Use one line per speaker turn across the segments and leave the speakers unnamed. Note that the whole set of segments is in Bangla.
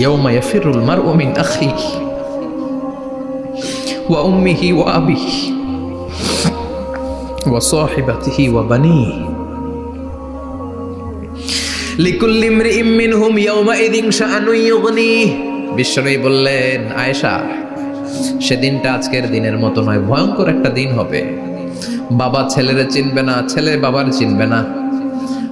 ইয়াউমা ইয়াফিরুল মারউ মিন আখিহি ওয়া উম্মিহি ওয়া আবিহি ওয়া সাহিবাতিহি ওয়া বানিহি লিকুল্লি ইমরিইম মিনহুম ইয়াউমা ইযিন শাআনু ইউগনি বিশ্বনবী বললেন, আয়েশা, সেদিনটা আজকের দিনের মতো নয়, ভয়ঙ্কর একটা দিন হবে। বাবা ছেলেরে চিনবে না ছেলে বাবার চিনবে না।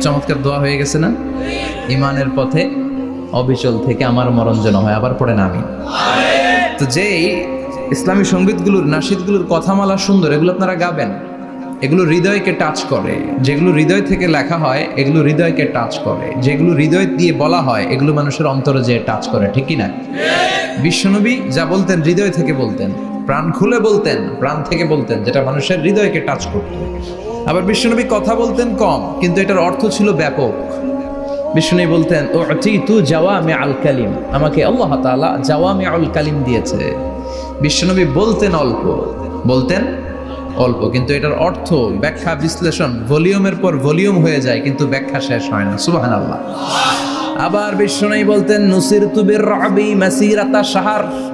চমৎকার দোয়া হয়ে গেছে না? ইমানের পথে অবিচল থেকে আমার মরণ যেন হয়। আবার পড়েন আমিন তো যেই ইসলামী সঙ্গীতগুলোর নাসিদগুলোর কথামালা সুন্দর, এগুলো আপনারা গাবেন। এগুলো হৃদয়কে টাচ করে। যেগুলো হৃদয় থেকে লেখা হয়, এগুলো হৃদয়কে টাচ করে। যেগুলো হৃদয় দিয়ে বলা হয়, এগুলো মানুষের অন্তরে যে টাচ করে। ঠিক কি না? বিশ্বনবী যা বলতেন, হৃদয় থেকে বলতেন। প্রাণ খুলে বলতেন, প্রাণ থেকে বলতেন, যেটা মানুষের হৃদয়কে টাচ করত। আবার বিশ্বনবী কথা বলতেন কম, কিন্তু এটার অর্থ ছিল ব্যাপক। বিষ্ণু বলতেন ও তু জাওয়ামে আল কালিম। আমাকে আল্লাহ তাআলা জাওয়ামে আল কালিম দিয়েছে। বিশ্বনবী বলতেন অল্প বলতেন অল্প, কিন্তু এটার অর্থ, ব্যাখ্যা, বিশ্লেষণ ভলিউমের পর ভলিউম হয়ে যায়, কিন্তু ব্যাখ্যা শেষ হয় না। সুবাহান আল্লাহ আবার বিষ্ণু বলতেন নুসির তুবির রবি মাসিরাতা সাহার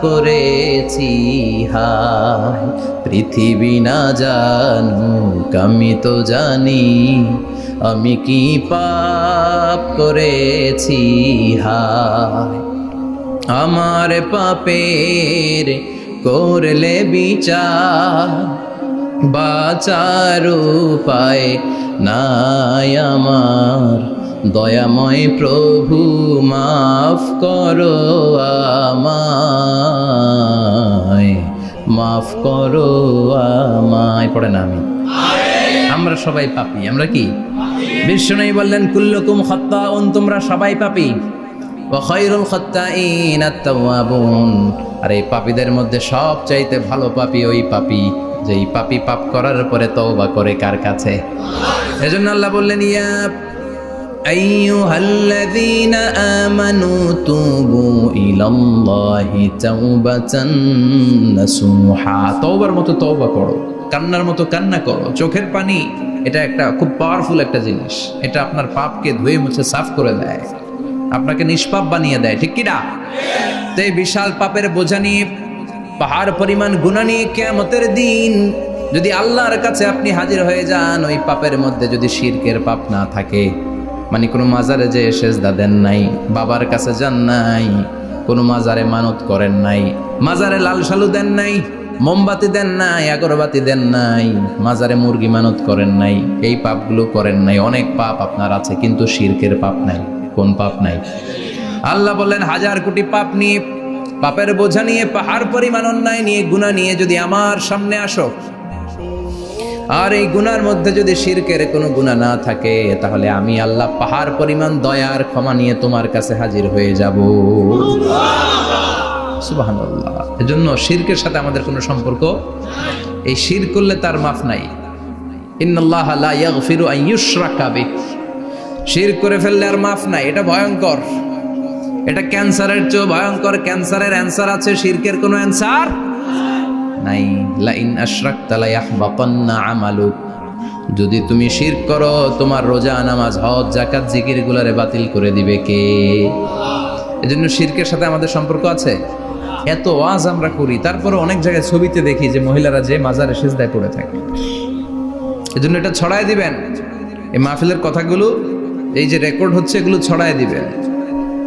করেছি, হায়। পৃথিবী না জানুক, আমি তো জানি। আমি কি পাপ করেছি, হায়। আমার পাপের করলে বিচার, বাঁচার উপায় নাই আমার। দয়াময় প্রভু, মাফ করো আমায়। মাফ করো আমায়। পড়ে না আমি। আমরা সবাই পাপি, আমরা কি? বিশ্ব বিষ্ণু বললেন, কুল্লুকুম খত্তাউন, তোমরা সবাই পাপি। ওয়াখাইরুল খত্তাইন আত-তাওয়াবুন। আর এই পাপীদের মধ্যে সব চাইতে ভালো পাপি ওই পাপি, যেই পাপি পাপ করার পরে তওবা করে কার কাছে? এজন্য আল্লাহ বললেন, ইয়া আইয়ুহাল্লাযীনা আমানু তুবু ইলাল্লাহি তাওবাতান নাসুহা তওবার মতো তওবা করো, কান্নার মতো কান্না করো, চোখের পানি, এটা একটা খুব পাওয়ারফুল একটা জিনিস। এটা আপনার পাপকে ধুয়ে মুছে সাফ করে দেয়, আপনাকে নিষ্পাপ বানিয়ে দেয়, ঠিক কিনা তো এই বিশাল পাপের বোঝা নিয়ে, পাহাড় পরিমাণ গুণা নিয়ে কেমতের দিন যদি আল্লাহর কাছে আপনি হাজির হয়ে যান, ওই পাপের মধ্যে যদি শিরকের পাপ না থাকে মানে কোনো মাজারে যে সেজদা দেন নাই, বাবার কাছে যান নাই, কোনো মাজারে মানত করেন নাই, মাজারে লাল সালু দেন নাই, মোমবাতি দেন নাই, আগরবাতি দেন নাই, মাজারে মুরগি মানত করেন নাই, এই পাপগুলো করেন নাই, অনেক পাপ আপনার আছে, কিন্তু শিরকের পাপ নাই, কোন পাপ নাই? আল্লাহ বললেন, হাজার কোটি পাপ নিয়ে, পাপের বোঝা নিয়ে, পাহাড় পরিমাণ অন্যায় নিয়ে গুণা নিয়ে যদি আমার সামনে আসো আর এই গুনার মধ্যে যদি শিরকের কোনো গুণা না থাকে, তাহলে আমি আল্লাহ পাহাড় পরিমাণ দয়ার ক্ষমা নিয়ে তোমার কাছে হাজির হয়ে যাব। সুবহানাল্লাহ। এজন্য শিরকের সাথে আমাদের কোনো সম্পর্ক এই শির করলে তার মাফ নাই। ইয়াগফিরু আন ইউশরাকা বিহি। শির করে ফেললে আর মাফ নাই। এটা ভয়ঙ্কর। এটা ক্যান্সারের চেয়েও ভয়ঙ্কর। ক্যান্সারের অ্যান্সার আছে, শিরকের কোনো অ্যান্সার নাই লা ইন আশরাকতা লা ইয়াহবাতান্না আমালুক। যদি তুমি শির করো, তোমার রোজা, নামাজ, হজ জাকাত জিকির গুলারে বাতিল করে দিবে কে? এজন্য শিরকের সাথে আমাদের সম্পর্ক আছে? এত ওয়াজ আমরা করি তারপরে অনেক জায়গায় ছবিতে দেখি যে মহিলারা যে মাজারে সেজদায় পড়ে থাকে। এজন্য এটা ছড়ায় দিবেন। এই মাহফিলের কথাগুলো, এই যে রেকর্ড হচ্ছে, এগুলো ছড়ায় দিবেন।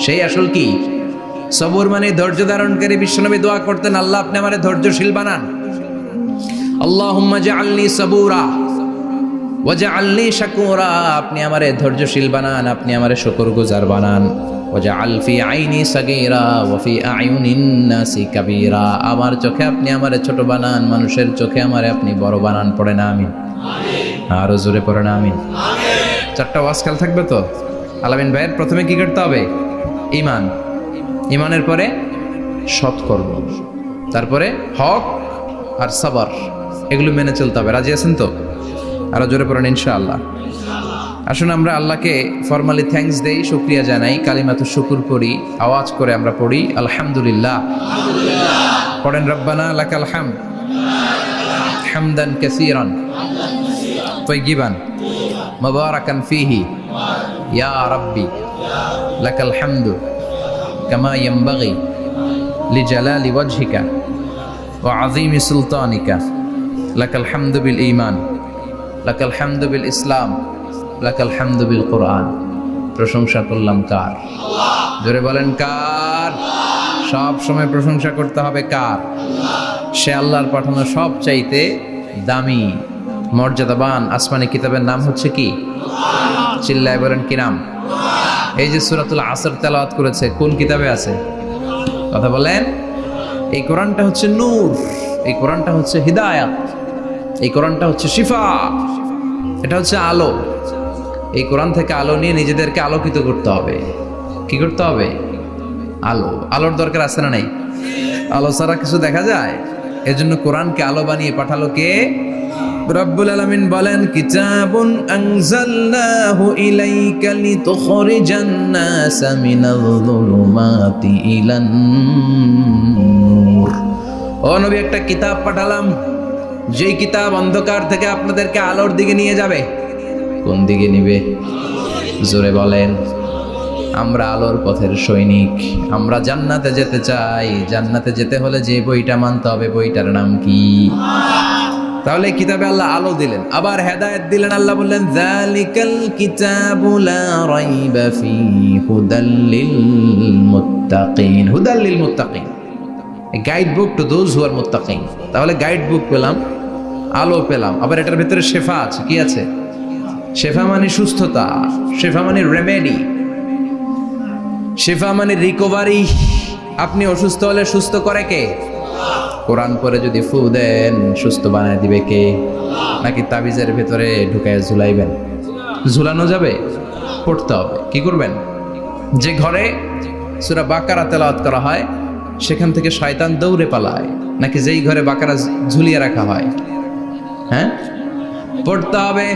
সেই আসল কি? সবুর মানে ধৈর্য ধারণকারী বিশ্বনবী দোয়া করতেন আল্লাহ আপনি আমার ধৈর্যশীল বানান। সাবুরা শাকুরা। আপনি আমারে ধৈর্যশীল বানান আপনি আমারে শুকরগুজার বানান। ওয়াজআল ফি আইনি সাগীরা কাবীরা। আমার চোখে আপনি আমারে ছোট বানান মানুষের চোখে আমারে আপনি বড় বানান। পড়ে না আমিন। আরও জোরে পড়ে না আমিন। চারটা ওয়াজ খেল থাকবে তো? আলামিন ভাইয়ের প্রথমে কি করতে হবে? ইমান। ইমানের পরে সৎকর্ম। তারপরে হক আর সাবার, এগুলো মেনে চলতে হবে। রাজি আছেন তো? আরও জোরে পড়েন ইনশাআল্লাহ। আসুন আমরা আল্লাহকে ফর্মালি থ্যাংকস দেই, শুক্রিয়া জানাই কালিমাতু শুকুর করি, আওয়াজ করে আমরা পড়ি, আলহামদুলিল্লাহ। পড়েন রব্বানা লাকাল আলহাম হামদান কাসিরান তৈগিবান মুবারাকান ফিহি, ইয়া রব্বি। লাকাল হামদু কামা ইয়ামবাগি লিজালালি ওয়াজহিকা ওয়া আযীমি সুলতানিকা লাকাল হামদু বিল ঈমান লাকাল হামদু বিল ইসলাম লাকাল হামদু কোরআন প্রশংসা করলাম কার জোরে বলেন কার সব সময় প্রশংসা করতে হবে কার সে আল্লাহর পাঠানো সব চাইতে দামি মর্যাদাবান আসমানি কিতাবের নাম হচ্ছে কি চিল্লায় বলেন কি নাম এই যে সুরাতুল আসর তেলাওয়াত করেছে, কোন কিতাবে আছে? কথা বলেন। এই কোরআনটা হচ্ছে নূর, এই কোরআনটা হচ্ছে হিদায়াত, এই কোরআনটা হচ্ছে শিফা, এটা হচ্ছে আলো। এই কোরআন থেকে আলো নিয়ে নিজেদেরকে আলোকিত করতে হবে। কি করতে হবে? আলো। আলোর দরকার আছে না নাই? আলো ছাড়া কিছু দেখা যায়? এজন্য কোরআনকে আলো বানিয়ে পাঠালো কে? রব্বুল আলামিন বলেন, কিতাবুন আনজালনাহু ইলাইকা লিতুখরিজান নাসা মিনাল যুলুমাতি ইলান নূর। ও নবী, একটা কিতাব পাঠালাম। যেই কিতাব অন্ধকার থেকে আপনাদেরকে আলোর দিকে নিয়ে যাবে। কোন দিকে নিবে? জোরে বলেন, আমরা আলোর পথের সৈনিক। আমরা জান্নাতে যেতে চাই। জান্নাতে যেতে হলে যে বইটা মানতে হবে, বইটার নাম কি? তাহলে কিতাবে আল্লাহ আলো দিলেন। আবার হেদায়েত দিলেন, আল্লাহ বললেন যালিকাল কিতাবু লা রাইবা ফি হুদাল লিল মুত্তাকিন। হুদাল লিল মুত্তাকিন। Guide book to those who are মুত্তাকিন। তাহলে গাইড বুক পেলাম, আলো পেলাম। আবার এটার ভিতরে শেফা আছে, কি আছে? শেফা মানে সুস্থতা, শেফা মানে রেমেডি শেফা মানে রিকভারি আপনি অসুস্থ হলে সুস্থ করে কে? কোরআন পরে যদি ফু দেন, সুস্থ বানায় দিবে কে? নাকি তাবিজের ভেতরে ঢুকায় ঝুলাইবেন? ঝুলানো যাবে? পড়তে হবে। কি করবেন? যে ঘরে সুরা বাকারা তেলাওয়াত করা হয়, সেখান থেকে শয়তান দৌড়ে পালায়। নাকি যেই ঘরে বাকারা ঝুলিয়ে রাখা হয়? হ্যাঁ? পড়তে হবে।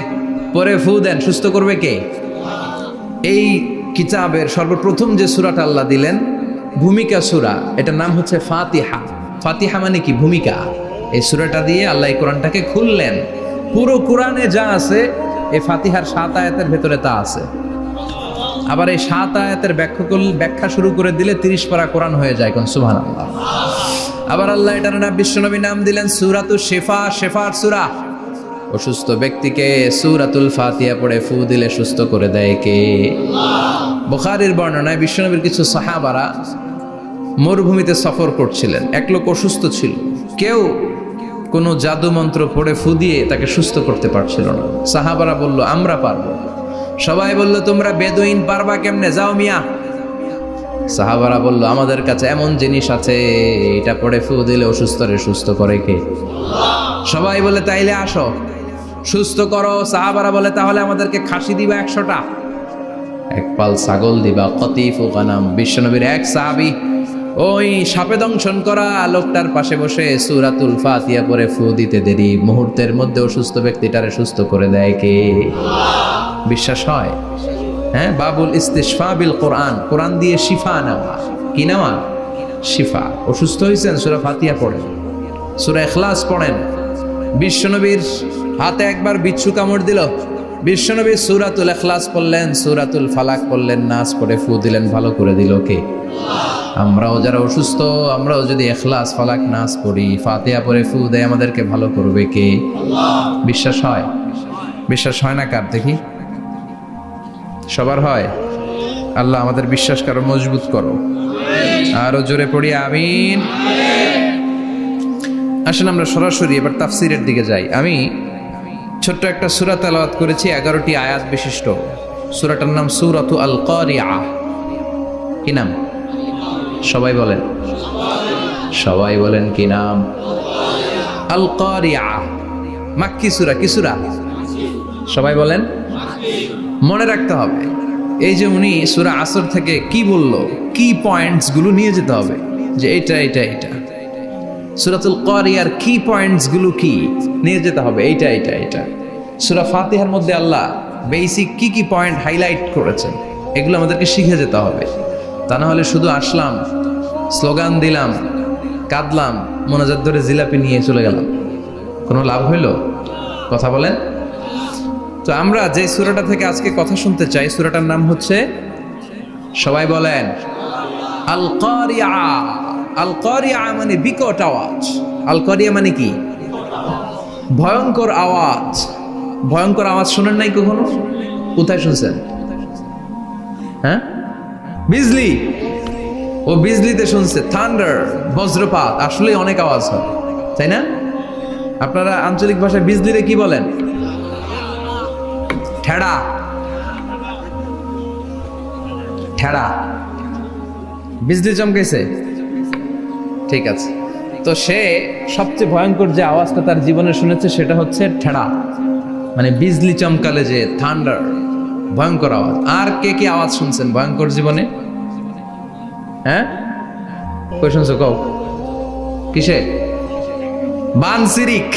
পরে ফু দেন, সুস্থ করবে কে? এই কিতাবের সর্বপ্রথম যে সুরাটা আল্লাহ দিলেন, ভূমিকা সুরা, এটার নাম হচ্ছে ফাতিহা। ফাতিহা মানে কি? ভূমিকা। এই সুরাটা দিয়ে আল্লাহ এই কোরআনটাকে খুললেন। পুরো কোরআনে যা আছে, এই ফাতিহার সাত আয়াতের ভেতরে তা আছে। আবার এই সাত আয়াতের ব্যাখ্যা করলে ব্যাখ্যা শুরু করে দিলে তিরিশ পারা কোরআন হয়ে যায় কোন সুহান আল্লাহ আবার আল্লাহ এটার নাম বিশ্বনবী নাম দিলেন সুরাতু শেফা, শেফার সুরা। অসুস্থ ব্যক্তিকে সুরাতুল ফাতিহা পড়ে ফু দিলে সুস্থ করে দেয় কে? বুখারীর বর্ণনায় বিশ্বনবীর কিছু সাহাবারা মরুভূমিতে সফর করছিলেন। এক লোক অসুস্থ ছিল। কেউ কোনো জাদু মন্ত্র পড়ে ফু দিয়ে তাকে সুস্থ করতে পারছিল না। সাহাবারা বলল, আমরা পারব সবাই বলল, তোমরা বেদুইন পারবা কেমনে? যাও মিয়া। সাহাবারা বলল, আমাদের কাছে এমন জিনিস আছে, এটা পড়ে ফু দিলে অসুস্থরে সুস্থ করে কে? সবাই বলে, তাইলে আসো। সুস্থ করো। সাহাবারা বলে, তাহলে আমাদেরকে খাসি দিবা একশোটা। এক পাল ছাগল দিবা। কতিফ গানাম বিশ্বনবীর এক সাহাবি ওই সাপে দংশন করা লোকটার পাশে বসে সুরাতুল ফাতিয়া করে ফু দিতে দেরি। মুহূর্তের মধ্যে অসুস্থ ব্যক্তিটারে সুস্থ করে দেয় কে? বিশ্বাস হয়? হ্যাঁ? বাবুল ইস্তিশফা বিল কোরআন। কোরআন দিয়ে শিফা নেওয়া। কি নেওয়া? শিফা। অসুস্থ হয়েছেন সুরা ফাতিয়া পড়েন। সুরা এখলাস পড়েন। বিশ্বনবীর হাতে একবার বিচ্ছু কামড় দিল। বিশ্বনবী সুরাতুল এখলাস পড়লেন, সুরাতুল ফালাক পড়লেন, নাচ পড়ে ফু দিলেন, ভালো করে দিল কে? আমরাও যারা অসুস্থ, আমরাও যদি এখলাস, ফালাক, নাচ করি ফাতিয়া পরে ফু দেয়, আমাদেরকে ভালো করবে কে? বিশ্বাস হয়? বিশ্বাস হয় না কার দেখি? সবার হয়? আল্লাহ আমাদের বিশ্বাস করো মজবুত করো। আরও জোরে পড়ি, আমিন। আসলে আমরা সরাসরি এবার তাফসিরের দিকে যাই। আমি ছোট্ট একটা সুরা তেলাওয়াত করেছি, এগারোটি আয়াত বিশিষ্ট। সুরাটার নাম সুরাতু আল কি নাম? সবাই বলেন। সবাই বলেন কি নাম? আল কারিয়া মাক্কি সুরা, কি সুরা? সবাই বলেন। মনে রাখতে হবে, এই যে উনি সুরা আসর থেকে কি বলল, কি পয়েন্টসগুলো নিয়ে যেতে হবে, যে এটা এটা এটা। সুরাতুল কি কি নিয়ে যেতে হবে, এইটা এটা এটা সুরা ফাতিহার মধ্যে আল্লাহ বেসিক কি কি পয়েন্ট হাইলাইট করেছেন, এগুলো আমাদেরকে শিখে যেতে হবে। তা না হলে শুধু আসলাম, স্লোগান দিলাম, কাঁদলাম, মোনাজাত ধরে জিলাপি নিয়ে চলে গেলাম। কোনো লাভ হইল? কথা বলেন। তো আমরা যে সুরাটা থেকে আজকে কথা শুনতে চাই, সুরাটার নাম হচ্ছে, সবাই বলেন আল কারিয়া মানে বিকট আওয়াজ। আল কারিয়া মানে কি? ভয়ঙ্কর আওয়াজ। ভয়ঙ্কর আওয়াজ শোনেন নাই কখনো? কোথায় শুনছেন? হ্যাঁ? বিজলি। ও বিজলিতে শুনছে, থান্ডার, বজ্রপাত। আসলে অনেক আওয়াজ হয়, তাই না? আপনারা আঞ্চলিক ভাষায় বিজলিরে কি বলেন? ঠেড়া। ঠেড়া। বিজলি চমকেছে? ঠিক আছে। তো সে সবচেয়ে ভয়ঙ্কর যে আওয়াজটা তার জীবনে শুনেছে সেটা হচ্ছে ঠেড়া। মানে বিজলি চমকালে যে, থান্ডার। ভয়ঙ্কর আওয়াজ। আর কে কি আওয়াজ শুনছেন ভয়ঙ্কর জীবনে? হ্যাঁ? কই শুনছো কও। কিসে? বানসিরিক।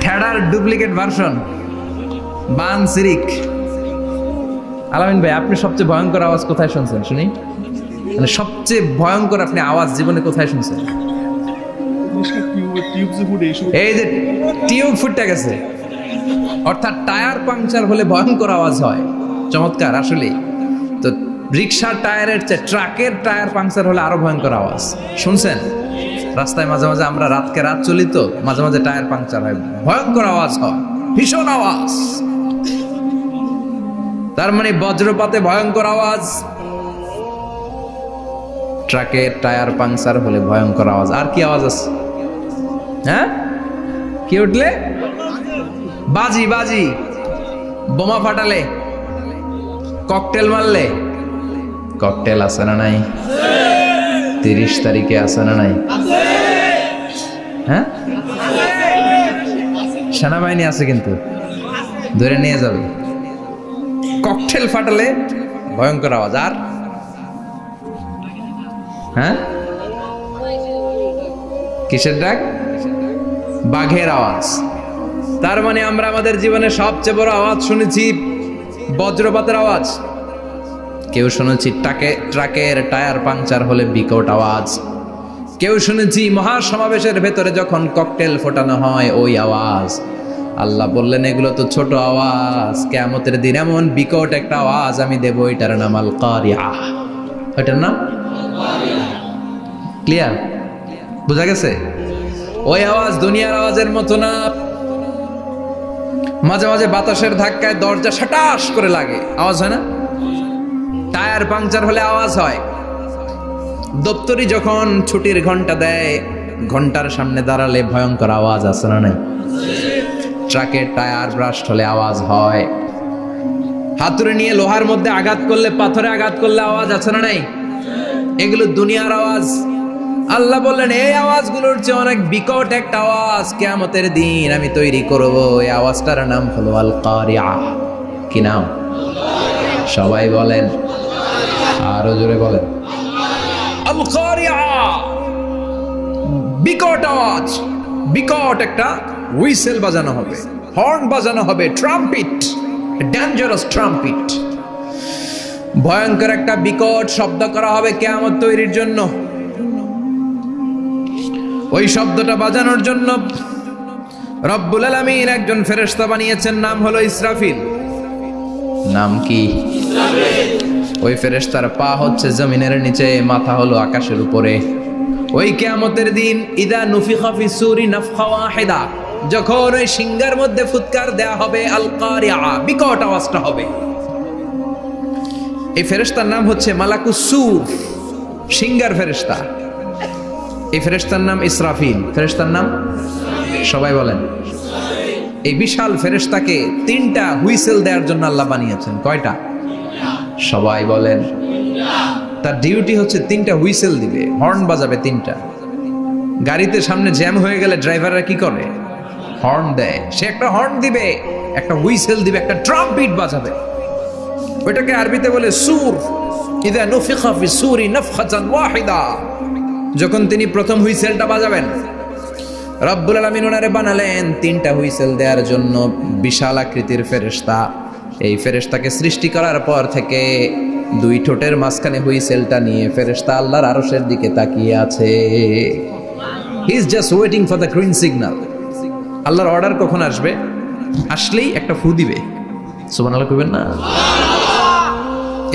ঠেড়ার ডুপ্লিকেট ভার্সন। বান সিরিক আলামিন ভাই আপনি সবচেয়ে ভয়ঙ্কর আওয়াজ কোথায় শুনছেন? শুনি। মানে সবচেয়ে ভয়ঙ্কর আপনি আওয়াজ জীবনে কোথায় শুনছেন? এই যে টিউব ফুটটা গেছে। অর্থাৎ টায়ার পাংচার হলে ভয়ঙ্কর আওয়াজ হয়। চমৎকার আসলে তো রিক্সার টায়ারের চেয়ে ট্রাকের টায়ার পাংচার হলে আরও ভয়ঙ্কর আওয়াজ। শুনছেন? রাস্তায় মাঝে মাঝে আমরা রাতকে রাত চলি তো, মাঝে মাঝে টায়ার পাংচার হয়। ভয়ঙ্কর আওয়াজ হয়। ভীষণ আওয়াজ। তার মানে বজ্রপাতে ভয়ঙ্কর আওয়াজ। ট্রাকের টায়ার পাংচার হলে ভয়ঙ্কর আওয়াজ। আর কি আওয়াজ আছে? হ্যাঁ? কি উঠলে? বাজি বাজি। বোমা ফাটালে। ককটেল মারলে। ককটেল আছে না নাই? তিরিশ তারিখে আছে না নাই? হ্যাঁ? সেনাবাহিনী আছে কিন্তু। ধরে নিয়ে যাবে। ককটেল ফাটালে, ভয়ঙ্কর আওয়াজ। আর? হ্যাঁ? কিসের ডাক? বাঘের আওয়াজ। তার মানে আমরা আমাদের জীবনে সবচেয়ে বড় আওয়াজ শুনেছি বজ্রপাতের আওয়াজ। কেউ শুনেছি ট্রাকে, ট্রাকের টায়ার পাংচার হলে বিকট আওয়াজ। কেউ শুনেছি মহাসমাবেশের ভেতরে যখন ককটেল ফোটানো হয় ওই আওয়াজ। আল্লাহ বললেন, এগুলো তো ছোট আওয়াজ। কেমতের দিন এমন বিকট একটা আওয়াজ আমি দেবো, এটার নাম আল কারিয়া ওইটার নাম? ক্লিয়ার? বোঝা গেছে? ওই আওয়াজ দুনিয়ার আওয়াজের মতো না। মাঝে মাঝে বাতাসের ধাক্কায় দরজা সাটাস করে লাগে। আওয়াজ হয় না? টায়ার পাংচার হলে আওয়াজ হয়। দপ্তরি যখন ছুটির ঘণ্টা দেয় ঘণ্টার সামনে দাঁড়ালে ভয়ঙ্কর আওয়াজ আছে না নাই? ট্রাকের টায়ার ব্রাস্ট হলে আওয়াজ হয়। হাতুড়ে নিয়ে লোহার মধ্যে আঘাত করলে, পাথরে আঘাত করলে আওয়াজ আছে না নাই? এগুলো দুনিয়ার আওয়াজ। আল্লাহ বললেন, এই আওয়াজগুলোর চেয়ে অনেক বিকট একটা আওয়াজ কেয়ামতের দিন আমি তৈরি করব। এই আওয়াজটার নাম হলো আল কি নাম? সবাই বলেন। আরও জোরে বলেন। আল বিকট আওয়াজ, বিকট একটা হুইসেল বাজানো হবে, হর্ন বাজানো হবে, ট্রাম্পিট, ডেঞ্জারাস ট্রাম্পিট। ভয়ঙ্কর একটা বিকট শব্দ করা হবে কেয়ামত তৈরির জন্য। ওই শব্দটা বাজানোর জন্য রব্বুল আলমিন একজন ফেরেশতা বানিয়েছেন, নাম হলো ইসরাফিল। নাম কি? ওই ফেরেশতার পা হচ্ছে জমিনের নিচে, মাথা হলো আকাশের উপরে। ওই কেয়ামতের দিন, ইদা নুফিখা ফি সুরি নাফখাওয়াহেদা যখন ওই সিংহার মধ্যে ফুৎকার দেয়া হবে, আল কারিয়া বিকট আওয়াজটা হবে। এই ফেরেস্তার নাম হচ্ছে মালাকুস সুর সিঙ্গার ফেরেশতা। এই ফেরেস্তার নাম ইসরাফিল। ফেরেস্তার নাম? সবাই বলেন। এই বিশাল ফেরেশতাকে তিনটা হুইসেল দেওয়ার জন্য আল্লাহ বানিয়েছেন। কয়টা? সবাই বলেন। তার ডিউটি হচ্ছে তিনটা হুইসেল দিবে। হর্ন বাজাবে তিনটা। গাড়িতে সামনে জ্যাম হয়ে গেলে ড্রাইভাররা কি করে? হর্ন দেয়। সে একটা হর্ন দিবে, একটা হুইসেল দিবে, একটা ড্রাম বিট বাজাবে। ওইটাকে আরবিতে বলে সুর। ইদা নুফিখা ফি সুরি নাফখাতান ওয়াহিদা। যখন তিনি প্রথম হুইসেলটা বাজাবেন, রব্বুল আলামিন ওনারে বানালেন তিনটা হুইসেল দেওয়ার জন্য বিশাল আকৃতির ফেরেশতা। এই ফেরেশতাকে সৃষ্টি করার পর থেকে দুই ঠোঁটের মাঝখানে হুইসেলটা নিয়ে ফেরেশতা আল্লাহর আরশের দিকে তাকিয়ে আছে। He is just waiting for the green signal আল্লাহর অর্ডার কখন আসবে? আসলেই একটা ফু দিবে। সুবহানাল্লাহ কইবেন না?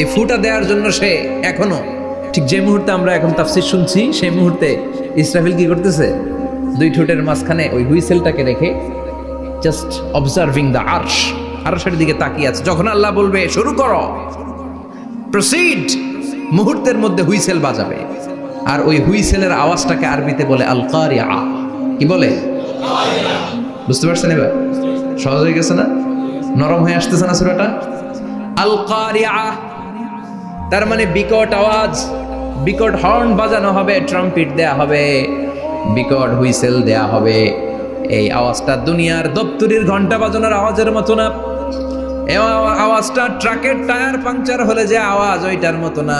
এই ফুটা দেওয়ার জন্য সে এখনও ঠিক যে মুহূর্তে আমরা এখন তাফসির শুনছি, সেই মুহূর্তে ইসরাফিল কি করতেছে? দুই ঠোঁটের মাঝখানে ওই হুইসেলটাকে রেখে জাস্ট অবজার্ভিং দ্য আর্শ আরশের দিকে তাকিয়ে আছে। যখন আল্লাহ বলবে, শুরু করো। প্রসিড মুহূর্তের মধ্যে হুইসেল বাজাবে। আর ওই হুইসেলের আওয়াজটাকে আরবিতে বলে আল কারিয়া কি বলে? বুঝতে পারছেন এবার? সহজ হয়ে গেছে না? নরম হয়ে আসতেছে না সুরাটা? আল কারিয়া তার মানে বিকট আওয়াজ। বিকট হর্ন বাজানো হবে ট্রাম্পিট দেয়া হবে, বিকট হুইসেল দেয়া হবে। এই আওয়াজটা দুনিয়ার দপ্তরির ঘণ্টা বাজানোর আওয়াজের মতো না। আওয়াজটা ট্রাকের টায়ার পাংচার হলে যে আওয়াজ, ওইটার মতো না।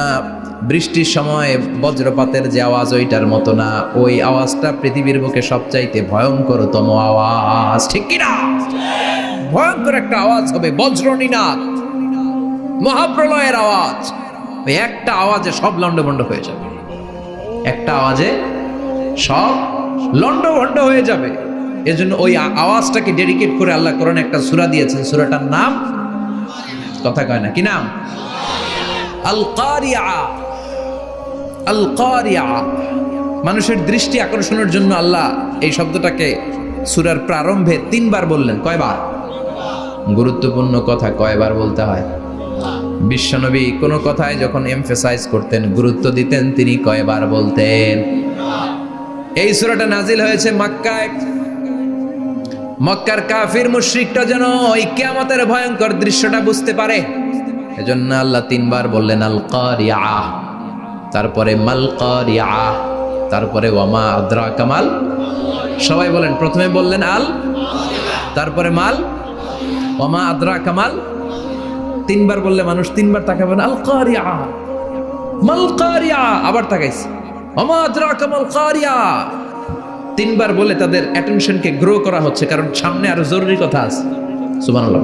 বৃষ্টির সময় বজ্রপাতের যে আওয়াজ, ওইটার মতো না। ওই আওয়াজটা পৃথিবীর বুকে সবচাইতে ভয়ঙ্করতম আওয়াজ। ঠিক কিনা ভয়ঙ্কর একটা আওয়াজ হবে বজ্রনীনাথ মহাপ্রলয়ের আওয়াজ। ওই একটা আওয়াজে সব লন্ডভন্ড হয়ে যাবে। একটা আওয়াজে সব লন্ডভন্ড হয়ে যাবে। এজন্য ওই আওয়াজটাকে ডেডিকেট করে আল্লাহ কোরআন একটা সূরা দিয়েছেন। সূরাটার নাম কথা কয় না, কি নাম? মানুষের দৃষ্টি আকর্ষণের জন্য আল্লাহ এই শব্দটাকে সুরার প্রারম্ভে তিনবার বললেন। কয়বার? গুরুত্বপূর্ণ কথা কয়বার বলতে হয়? বিশ্বনবী কোনো কথায় যখন এমফেসাইজ করতেন, গুরুত্ব দিতেন, তিনি কয়বার বলতেন। এই সূরাটা নাজিল হয়েছে মক্কায়। মক্কার কাফির মুশরিকটা যেন ওই কিয়ামতের ভয়ঙ্কর দৃশ্যটা বুঝতে পারে। এজন্য আল্লাহ তিনবার বললেন, আল কারিয়া তারপরে, মাল কারিয়া তারপরে, ওয়ামা আদ্রা কামাল সবাই বলেন, প্রথমে বললেন, আল? তারপরে, মাল? ওয়ামা আদ্রা কামাল তিনবার বললে মানুষ তিনবার তাকাবে আল কারিয়া মাল কারিয়া আবার তাকাইছে। তিনবার বলে তাদের অ্যাটেনশনকে গ্রো করা হচ্ছে, কারণ সামনে আরও জরুরি কথা আছে। সুবহানাল্লাহ